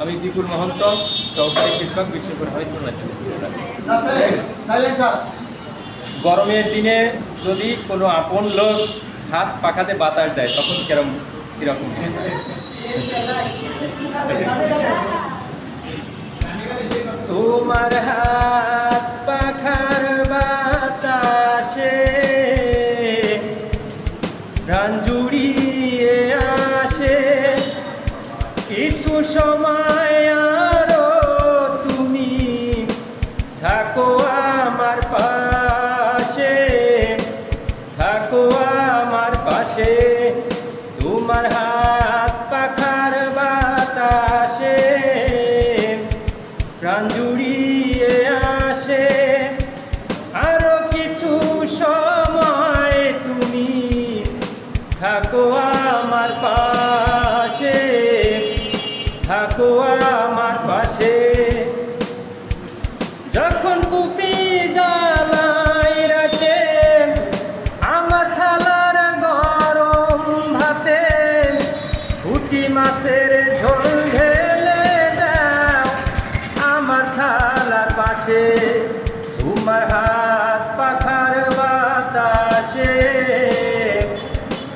আমি দীপুর মহন্ত চৌধুরী শিক্ষক গরমের দিনে যদি কোনো আপন লোক হাত পাখাতে বাতাস দেয়, তখন কীরকম কীরকম তোমার হাত সময় আরও তুমি থাকো আমার পাশে, থাকো আমার পাশে। তোমার হাত পাখার বাতাসে প্রাণ জুড়িয়ে আসে। আরও কিছু সময় তুমি থাকো আমার পাশে থাকো আমার পাশে। যখন কুপি জ্বালাই রাতে, আমার থালার গরম ভাতে ফুটি মাছের ঝোল ঢেলে দাও আমার থালার পাশে। তোমার হাত পাখার বাতাসে,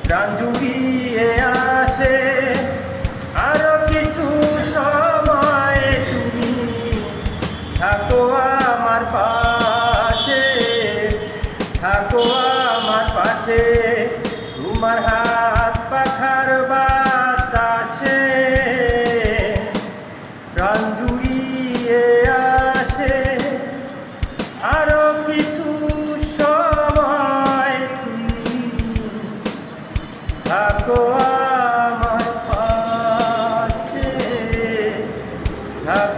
প্রাণ জুড়িয়ে আসে। পাশে তোমার হাত পাখার বাতাসে প্রাণ জুড়িয়ে আসে। আরও কিছু সময় তুমি থাকো আমার পাশে, থাকো